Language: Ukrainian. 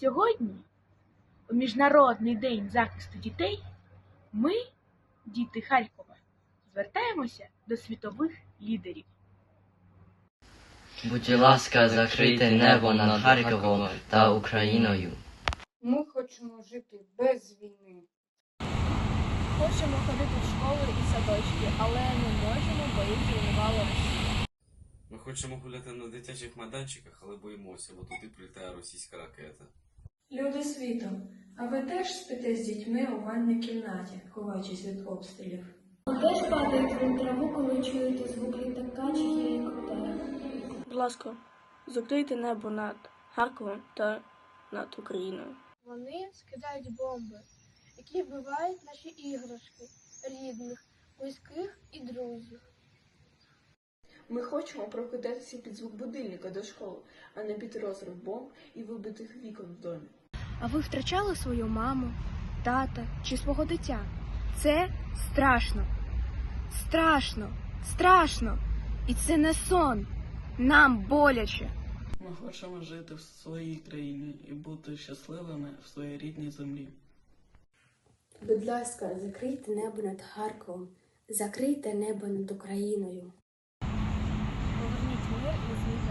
Сьогодні, у Міжнародний день захисту дітей, ми, діти Харкова, звертаємося до світових лідерів. Будь ласка, закрийте небо над Харковом та Україною. Ми хочемо жити без війни. Хочемо ходити в школи і садочки, але не можемо, бо їх зруйнувала Росія. Ми хочемо гуляти на дитячих майданчиках, але боїмося, бо туди прилітає російська ракета. Люди світу, а ви теж спите з дітьми у ванній кімнаті, ховаючись від обстрілів? А Теж падаєте в траву, коли чуєте звук літака чи гелікоптера. Будь ласка, закрийте небо над Харковом та над Україною. Вони скидають бомби, які вбивають наші іграшки, рідних, близьких і друзів. Ми хочемо прокидатися під звук будильника до школи, а не під розрив бомб і вибитих вікон в домі. А ви втрачали свою маму, тата чи свого дитя? Це страшно. Страшно, страшно. І це не сон. Нам боляче. Ми хочемо жити в своїй країні і бути щасливими в своїй рідній землі. Будь ласка, закрийте небо над Харковом, закрийте небо над Україною. Поверніть мир і зміг